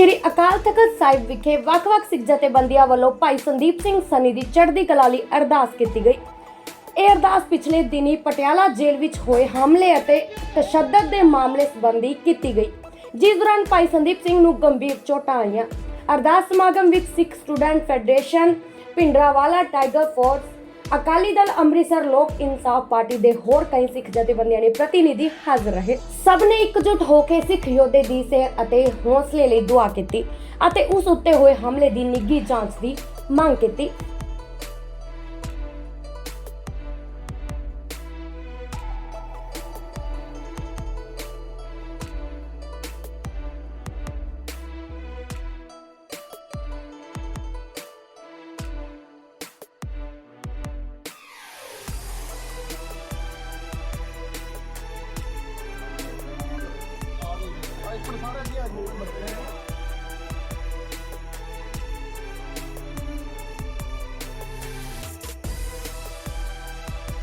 ਸ਼੍ਰੀ ਅਕਾਲ ਤਖਤ ਸਾਹਿਬ ਵਿਖੇ ਵੱਖ-ਵੱਖ ਸਿੱਖ ਜਥੇਬੰਦੀਆਂ ਵੱਲੋਂ ਭਾਈ ਸੰਦੀਪ ਸਿੰਘ ਸਨੀ ਦੀ ਚੜ੍ਹਦੀ ਕਲਾ ਲਈ ਅਰਦਾਸ ਕੀਤੀ ਗਈ। ਇਹ ਅਰਦਾਸ ਪਿਛਲੇ ਦਿਨੀ ਪਟਿਆਲਾ ਜੇਲ੍ਹ ਵਿੱਚ ਹੋਏ ਹਮਲੇ ਅਤੇ ਤਸ਼ੱਦਦ ਦੇ ਮਾਮਲੇ ਸੰਬੰਧੀ ਕੀਤੀ ਗਈ, ਜਿਸ ਦੌਰਾਨ ਭਾਈ ਸੰਦੀਪ ਸਿੰਘ ਨੂੰ ਗੰਭੀਰ ਚੋਟਾਂ ਆਈਆਂ। ਅਰਦਾਸ ਸਮਾਗਮ ਵਿੱਚ Sikh student federation ਪਿੰਡਰਾਵਾਲਾ tiger force Akali Dal Amritsar Lok Insaf party ਦੇ ਹੋਰ ਕਈ ਸਿੱਖ ਜਥੇਬੰਦੀਆਂ ਦੇ ਪ੍ਰਤੀਨਿਧੀ ਹਾਜ਼ਰ ਰਹੇ। ਸਭ ਨੇ ਇਕਜੁੱਟ ਹੋ ਕੇ ਸਿੱਖ ਯੋਧੇ ਦੀ ਸਿਹਤ ਅਤੇ ਹੌਸਲੇ ਲਈ ਦੁਆ ਕੀਤੀ ਅਤੇ ਉਸ ਉੱਤੇ ਹੋਏ ਹਮਲੇ ਦੀ ਨਿੱਘੀ ਜਾਂਚ ਦੀ ਮੰਗ ਕੀਤੀ।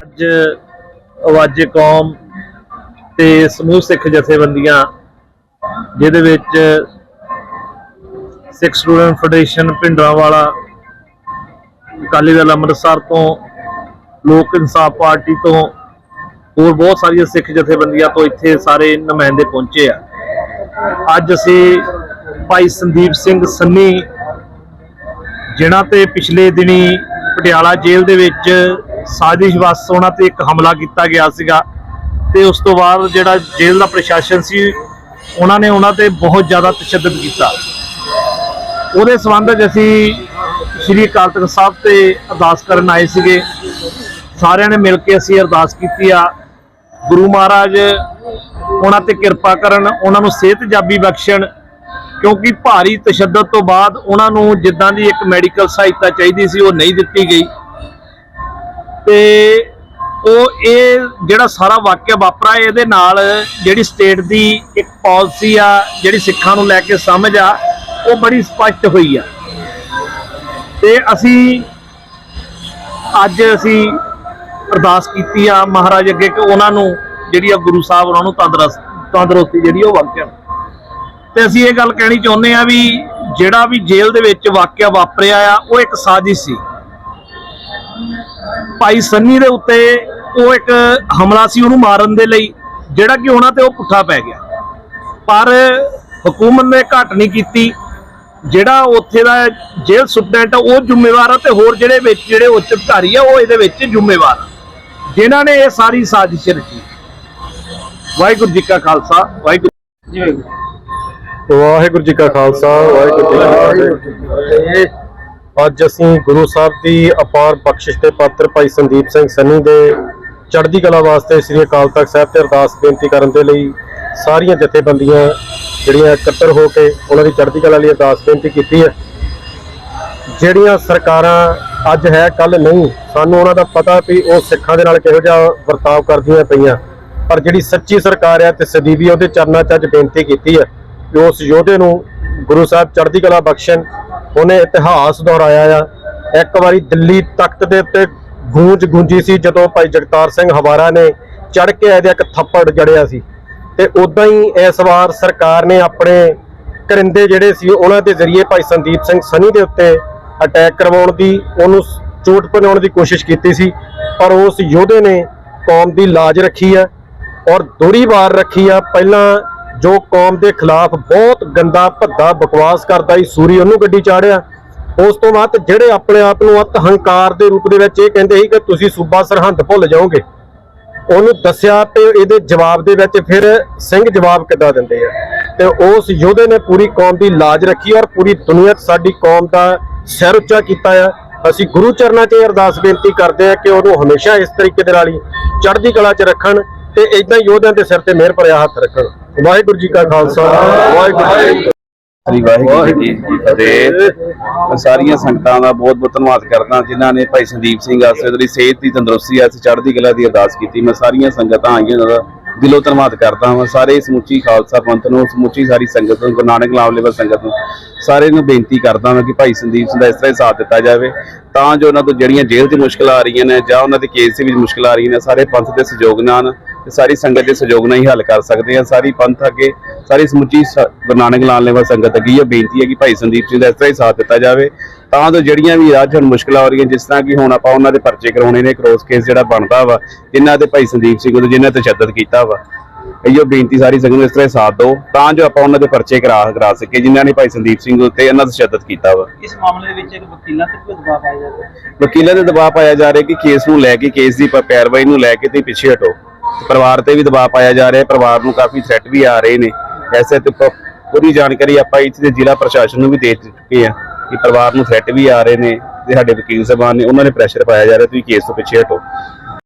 ਅੱਜ ਆਵਾਜ਼ੇ ਕੌਮ ਤੇ ਸਮੂਹ ਸਿੱਖ ਜਥੇਬੰਦੀਆਂ, ਜਿਹਦੇ ਵਿੱਚ ਸਿੱਖ ਸਟੂਡੈਂਟ ਫੈਡਰੇਸ਼ਨ ਪਿੰਡਰਾਂਵਾਲਾ ਅਕਾਲੀ ਦਲ ਅੰਮ੍ਰਿਤਸਰ ਤੋਂ, ਲੋਕ ਇਨਸਾਫ ਪਾਰਟੀ ਤੋਂ, ਹੋਰ ਬਹੁਤ ਸਾਰੀਆਂ ਸਿੱਖ ਜਥੇਬੰਦੀਆਂ ਤੋਂ ਇੱਥੇ ਸਾਰੇ ਨੁਮਾਇੰਦੇ ਪਹੁੰਚੇ ਆ। ਅੱਜ ਅਸੀਂ ਭਾਈ ਸੰਦੀਪ ਸਿੰਘ ਸੰਨੀ, ਜਿਨ੍ਹਾਂ ਤੇ ਪਿਛਲੇ ਦਿਨੀ ਪਟਿਆਲਾ ਜੇਲ੍ਹ ਦੇ ਵਿੱਚ ਸਾਜ਼ਿਸ਼ ਵਸ ਉਹਨਾਂ ਤੇ ਇੱਕ ਹਮਲਾ ਕੀਤਾ ਗਿਆ ਸੀਗਾ ਤੇ ਉਸ ਤੋਂ ਬਾਅਦ ਜਿਹੜਾ ਜੇਲ੍ਹ ਦਾ ਪ੍ਰਸ਼ਾਸਨ ਸੀ, ਉਹਨਾਂ ਨੇ ਉਹਨਾਂ ਤੇ ਬਹੁਤ ਜ਼ਿਆਦਾ ਤਸ਼ੱਦਦ ਕੀਤਾ। ਉਹਦੇ ਸੰਬੰਧ ਵਿੱਚ ਅਸੀਂ ਸ਼੍ਰੀ ਅਕਾਲ ਤਖਤ ਸਾਹਿਬ ਤੇ ਅਰਦਾਸ ਕਰਨ ਆਏ ਸੀਗੇ। ਸਾਰਿਆਂ ਨੇ ਮਿਲ ਕੇ ਅਸੀਂ ਅਰਦਾਸ ਕੀਤੀ ਆ। ਗੁਰੂ ਮਹਾਰਾਜ ਉਹਨਾਂ ਤੇ ਕਿਰਪਾ ਕਰਨ, ਉਹਨਾਂ ਨੂੰ ਸਿਹਤ ਜਾਬੀ ਬਖਸ਼ਣ, ਕਿਉਂਕਿ ਭਾਰੀ ਤਸ਼ੱਦਦ ਤੋਂ ਬਾਅਦ ਉਹਨਾਂ ਨੂੰ ਜਿੱਦਾਂ ਦੀ ਇੱਕ ਮੈਡੀਕਲ ਸਹਾਇਤਾ ਚਾਹੀਦੀ ਸੀ, ਉਹ ਨਹੀਂ ਦਿੱਤੀ ਗਈ। ਤੇ ਉਹ ਇਹ ਜਿਹੜਾ ਸਾਰਾ ਵਾਕਿਆ ਵਾਪਰਾ, ਇਹਦੇ ਨਾਲ ਜਿਹੜੀ ਸਟੇਟ ਦੀ ਇੱਕ ਪਾਲਿਸੀ ਆ, ਜਿਹੜੀ ਸਿੱਖਾਂ ਨੂੰ ਲੈ ਕੇ ਸਮਝ ਆ, ਉਹ ਬੜੀ ਸਪਸ਼ਟ ਹੋਈ ਆ। ਤੇ ਅਸੀਂ ਅੱਜ ਅਸੀਂ ਅਰਦਾਸ ਕੀਤੀ ਆ ਮਹਾਰਾਜ ਅੱਗੇ ਕਿ ਉਹਨਾਂ ਨੂੰ ਜਿਹੜੀ ਆ ਗੁਰੂ ਸਾਹਿਬ ਉਹਨਾਂ ਨੂੰ ਤੰਦਰੁਸਤ, ਤੰਦਰੁਸਤੀ ਜਿਹੜੀ ਉਹ ਬਖਸ਼ਣ ਤੇ ਅਸੀਂ ਇਹ ਗੱਲ ਕਹਿਣੀ ਚਾਹੁੰਦੇ ਆ ਵੀ ਜਿਹੜਾ ਵੀ ਜੇਲ੍ਹ ਦੇ ਵਿੱਚ ਵਾਕਿਆ ਵਾਪਰਿਆ ਆ, ਉਹ ਇੱਕ ਸਾਜ਼ਿਸ਼ ਸੀ। ਭਾਈ ਸੰਨੀ ਦੇ ਉੱਤੇ ਉਹ ਇੱਕ ਹਮਲਾ ਸੀ ਉਹਨੂੰ ਮਾਰਨ ਦੇ ਲਈ, ਜਿਹੜਾ ਕਿ ਉਹਨਾਂ ਤੇ ਉਹ ਪੁੱਠਾ ਪੈ ਗਿਆ। ਪਰ ਹਕੂਮਤ ਨੇ ਘਟ ਨਹੀਂ ਕੀਤੀ। ਜਿਹੜਾ ਉੱਥੇ ਦਾ ਜੇਲ੍ਹ ਸੁਪਰਡੈਂਟ ਆ, ਉਹ ਜ਼ਿੰਮੇਵਾਰ ਆ ਤੇ ਹੋਰ ਜਿਹੜੇ ਵਿੱਚ, ਜਿਹੜੇ ਉੱਚ ਅਧਿਕਾਰੀ ਆ, ਉਹ ਇਹਦੇ ਵਿੱਚ ਜ਼ਿੰਮੇਵਾਰ ਆ। ਜਿਨ੍ਹਾਂ ਨੇ ਇਹ ਸਾਰੀ ਸਾਜ਼ਿਸ਼ ਰਚੀ। ਵਾਹਿਗੁਰੂ ਜੀ ਕਾ ਖਾਲਸਾ, ਵਾਹਿਗੁਰੂ ਜੀ ਵਾਹਿਗੁਰੂ ਜੀ ਕਾ ਖਾਲਸਾ, ਵਾਹਿਗੁਰੂ ਜੀ ਕੀ ਫਤਿਹ। ਅੱਜ ਅਸੀਂ ਗੁਰੂ ਸਾਹਿਬ ਦੀ ਅਪਾਰ ਬਖਸ਼ਿਸ਼ ਦੇ ਪਾਤਰ ਭਾਈ ਸੰਦੀਪ ਸਿੰਘ ਸੰਨੀ ਦੇ ਚੜ੍ਹਦੀ ਕਲਾ ਵਾਸਤੇ ਸ੍ਰੀ ਅਕਾਲ ਤਖਤ ਸਾਹਿਬ ਤੇ ਅਰਦਾਸ ਬੇਨਤੀ ਕਰਨ ਦੇ ਲਈ ਸਾਰੀਆਂ ਜਥੇਬੰਦੀਆਂ ਜਿਹੜੀਆਂ ਇਕੱਤਰ ਹੋ ਕੇ ਉਹਨਾਂ ਦੀ ਚੜ੍ਹਦੀ ਕਲਾ ਲਈ ਅਰਦਾਸ ਬੇਨਤੀ ਕੀਤੀ ਹੈ। ਜਿਹੜੀਆਂ ਸਰਕਾਰਾਂ ਅੱਜ ਹੈ ਕੱਲ ਨਹੀਂ, ਸਾਨੂੰ ਉਹਨਾਂ ਦਾ ਪਤਾ ਵੀ ਉਹ ਸਿੱਖਾਂ ਦੇ ਨਾਲ ਕਿਹੋ ਜਿਹਾ ਵਰਤਾਵ ਕਰਦੀਆਂ ਪਈਆਂ। ਪਰ ਜਿਹੜੀ ਸੱਚੀ ਸਰਕਾਰ ਹੈ ਤੇ ਸਦੀਵੀ ਉਹਦੇ ਚਰਨਾਂ 'ਚ ਅੱਜ ਬੇਨਤੀ ਕੀਤੀ ਹੈ ਕਿ ਉਸ ਯੋਧੇ ਨੂੰ ਗੁਰੂ ਸਾਹਿਬ ਚੜ੍ਹਦੀ ਕਲਾ ਬਖਸ਼ਣ। ਉਹਨੇ ਇਤਿਹਾਸ ਦੁਹਰਾਇਆ ਆ। ਇੱਕ ਵਾਰੀ ਦਿੱਲੀ ਤਖਤ ਦੇ ਉੱਤੇ ਗੂੰਜ ਗੂੰਜੀ ਸੀ ਜਦੋਂ ਭਾਈ ਜਗਤਾਰ ਸਿੰਘ ਹਵਾਰਾ ਨੇ ਚੜ੍ਹ ਕੇ ਇਹਦੇ ਇੱਕ ਥੱਪੜ ਜੜਿਆ ਸੀ। ਤੇ ਉਦਾਂ ਹੀ ਇਸ ਵਾਰ ਸਰਕਾਰ ਨੇ ਆਪਣੇ ਕਰਿੰਦੇ ਜਿਹੜੇ ਸੀ, ਉਹਨਾਂ ਦੇ ਜ਼ਰੀਏ ਭਾਈ ਸੰਦੀਪ ਸਿੰਘ ਸਨੀ ਦੇ ਉੱਤੇ ਅਟੈਕ ਕਰਵਾਉਣ ਦੀ, ਉਹਨੂੰ ਚੋਟ ਪਹੁੰਚਾਉਣ ਦੀ ਕੋਸ਼ਿਸ਼ ਕੀਤੀ ਸੀ। ਪਰ ਉਸ ਯੋਧੇ ਨੇ ਕੌਮ ਦੀ ਲਾਜ ਰੱਖੀ ਹੈ ਔਰ ਦੋਹਰੀ ਵਾਰ ਰੱਖੀ ਆ। ਪਹਿਲਾਂ ਜੋ ਕੌਮ ਦੇ ਖਿਲਾਫ ਬਹੁਤ ਗੰਦਾ, ਭੱਦਾ ਬਕਵਾਸ ਕਰਦਾ ਸੀ, ਸੂਰੀ ਉਹਨੂੰ ਗੱਡੀ ਚਾੜਿਆ। ਉਸ ਤੋਂ ਬਾਅਦ ਜਿਹੜੇ ਆਪਣੇ ਆਪ ਨੂੰ ਅਤ ਹੰਕਾਰ ਦੇ ਰੂਪ ਦੇ ਵਿੱਚ ਇਹ ਕਹਿੰਦੇ ਸੀ ਕਿ ਤੁਸੀਂ ਸੂਬਾ ਸਰਹੰਦ ਭੁੱਲ ਜਾਓਗੇ। ਉਹਨੂੰ ਦੱਸਿਆ ਤੇ ਇਹਦੇ ਜਵਾਬ ਦੇ ਵਿੱਚ ਫਿਰ ਸਿੰਘ ਜਵਾਬ ਕਿੱਦਾਂ ਦਿੰਦੇ ਆ? ਤੇ ਉਸ ਯੋਧੇ ਨੇ ਪੂਰੀ ਕੌਮ ਦੀ ਲਾਜ ਰੱਖੀ ਔਰ ਪੂਰੀ ਦੁਨੀਆ 'ਚ ਸਾਡੀ ਕੌਮ ਦਾ ਸਿਰ ਉੱਚਾ ਕੀਤਾ ਆ। ਅਸੀਂ ਗੁਰੂ ਚਰਨਾਂ 'ਚ ਇਹ ਅਰਦਾਸ ਬੇਨਤੀ ਕਰਦੇ ਆ ਕਿ ਉਹਨੂੰ ਹਮੇਸ਼ਾ ਇਸ ਤਰੀਕੇ ਦੇ ਨਾਲ ਹੀ ਚੜ੍ਹਦੀ ਕਲਾ 'ਚ ਰੱਖਣ। ਤੇ ਇਦਾਂ ਯੋਧਿਆਂ ਦੇ ਸਿਰ ਤੇ ਮਿਹਰ ਭਰਿਆ ਹੱਥ ਰੱਖਣ। ਵਾਹਿਗੁਰੂ ਜੀ ਕਾ ਖਾਲਸਾ, ਵਾਹਿਗੁਰੂ ਜੀ ਸ੍ਰੀ ਵਾਹਿਗੁਰੂ ਜੀ ਫਤਿਹ। ਸਾਰੀਆਂ ਸੰਗਤਾਂ ਦਾ ਬਹੁਤ ਬਹੁਤ ਧੰਨਵਾਦ ਕਰਦਾ, ਜਿਨ੍ਹਾਂ ਨੇ ਭਾਈ ਸੰਦੀਪ ਸਿੰਘ ਆਸਰੇ ਦੀ ਸਿਹਤ ਦੀ ਤੰਦਰੁਸਤੀ ਆਸਰੇ ਚੜ੍ਹਦੀ ਕਲਾ ਦੀ ਅਰਦਾਸ ਕੀਤੀ। ਮੈਂ ਸਾਰੀਆਂ ਸੰਗਤਾਂ ਆਈਆਂ ਦਾ ਦਿਲੋਂ ਧੰਨਵਾਦ ਕਰਦਾ ਹਾਂ ਸਾਰੇ ਸਮੁੱਚੀ ਖਾਲਸਾ ਪੰਥ ਨੂੰ, ਸਮੁੱਚੀ ਸਾਰੀ ਸੰਗਤ ਨੂੰ, ਗੁਰੂ ਨਾਨਕ ਲਾਭ ਸੰਗਤ ਨੂੰ ਸਾਰੇ ਨੂੰ ਬੇਨਤੀ ਕਰਦਾ ਹਾਂ ਕਿ ਭਾਈ ਸੰਦੀਪ ਸਿੰਘ ਦਾ ਇਸ ਤਰ੍ਹਾਂ ਹੀ ਸਾਥ ਦਿੱਤਾ ਜਾਵੇ। ਤਾਂ ਜੋ ਉਹਨਾਂ ਤੋਂ ਜਿਹੜੀਆਂ ਜੇਲ੍ਹ 'ਚ ਮੁਸ਼ਕਲਾਂ ਆ ਰਹੀਆਂ ਨੇ ਜਾਂ ਉਹਨਾਂ ਦੇ ਕੇਸ ਚ ਵੀ ਮੁਸ਼ਕਲਾਂ ਆ ਰਹੀਆਂ ਨੇ, ਸਾਰੇ ਪੰਥ ਦੇ ਸਹਿਯੋਗ ਨਾਲ ਤੇ ਸਾਰੀ ਸੰਗਤ ਦੇ ਸਹਿਯੋਗ ਨਾਲ ਹੀ ਹੱਲ ਕਰ ਸਕਦੇ ਹਾਂ। ਸਾਰੀ ਪੰਥ ਅੱਗੇ ਸਾਰੀ ਸਮੁੱਚੀ ਗੁਰੂ ਨਾਨਕ ਲਾਲ ਲੇਵਾ ਸੰਗਤ ਅੱਗੇ ਇਹ ਬੇਨਤੀ ਹੈ ਕਿ ਭਾਈ ਸੰਦੀਪ ਸਿੰਘ ਦਾ ਇਸ ਤਰ੍ਹਾਂ ਹੀ ਸਾਥ ਦਿੱਤਾ ਜਾਵੇ। ਤਾਂ ਜੋ ਜਿਹੜੀਆਂ ਵੀ ਰਾਜ ਹੁਣ ਮੁਸ਼ਕਲਾਂ ਹੋ ਰਹੀਆਂ ਜਿਸ ਤਰ੍ਹਾਂ ਕਿ ਹੁਣ ਆਪਾਂ ਉਹਨਾਂ ਦੇ ਪਰਚੇ ਕਰਾਉਣੇ ਨੇ ਕ੍ਰੋਸ ਕੇਸ ਜਿਹੜਾ ਬਣਦਾ ਵਾ ਜਿਨ੍ਹਾਂ ਤੇ ਭਾਈ ਸੰਦੀਪ ਸਿੰਘ ਉਹਦੇ ਜਿਨ੍ਹਾਂ ਤੇ ਤਸ਼ੱਦਦ ਕੀਤਾ ਵਾ। ਇਹੋ ਬੇਨਤੀ ਸਾਰੀ ਸੰਗਤ ਨੂੰ ਇਸ ਤਰ੍ਹਾਂ ਹੀ ਸਾਥ ਦਿਓ ਤਾਂ ਜੋ ਆਪਾਂ ਉਹਨਾਂ ਦੇ ਪਰਚੇ ਕਰਾ ਕਰਾ ਸਕੀਏ ਜਿਨ੍ਹਾਂ ਨੇ ਭਾਈ ਸੰਦੀਪ ਸਿੰਘ ਉੱਤੇ ਇਹਨਾਂ ਦਾ ਤਸ਼ੱਦਦ ਕੀਤਾ ਵਾ। ਇਸ ਮਾਮਲੇ ਵਿੱਚ ਇੱਕ ਵਕੀਲਾਂ ਤੇ ਕੋਈ ਦਬਾਅ ਪਾਇਆ ਜਾਂਦਾ ਹੈ ਵਕੀਲਾਂ ਦੇ ਦਬਾਅ ਪਾਇਆ ਜਾ ਰਿਹਾ ਕਿ ਕੇਸ ਨੂੰ ਲੈ ਕੇ ਕੇਸ ਦੀ ਪੈਰਵਾਈ ਨੂੰ ਲੈ ਕੇ ਤੇ ਪਿੱਛੇ ਹਟੋ। ਪਰਿਵਾਰ ਤੇ ਵੀ ਦਬਾਅ ਪਾਇਆ ਜਾ ਰਿਹਾ ਹੈ ਪਰਿਵਾਰ ਨੂੰ ਕਾਫੀ ਥ੍ਰੈਟ ਵੀ ਆ ਰਹੇ ਨੇ। ਐਸੇ ਤੇ ਪੂਰੀ ਜਾਣਕਾਰੀ ਆਪਾਂ ਇੱਥੇ ਦੇ ਜ਼ਿਲ੍ਹਾ ਪ੍ਰਸ਼ਾਸਨ ਨੂੰ ਵੀ ਦੇ ਚੁੱਕੇ ਆ ਕਿ ਪਰਿਵਾਰ ਨੂੰ ਥ੍ਰੈਟ ਵੀ ਆ ਰਹੇ ਨੇ ਤੇ ਸਾਡੇ ਵਕੀਲ ਸਾਹਿਬਾਨ ਨੇ, ਉਹਨਾਂ ਨੇ ਪ੍ਰੈਸ਼ਰ ਪਾਇਆ ਜਾ ਰਿਹਾ ਤੁਸੀਂ ਕੇਸ ਤੋਂ ਪਿੱਛੇ ਹਟੋ।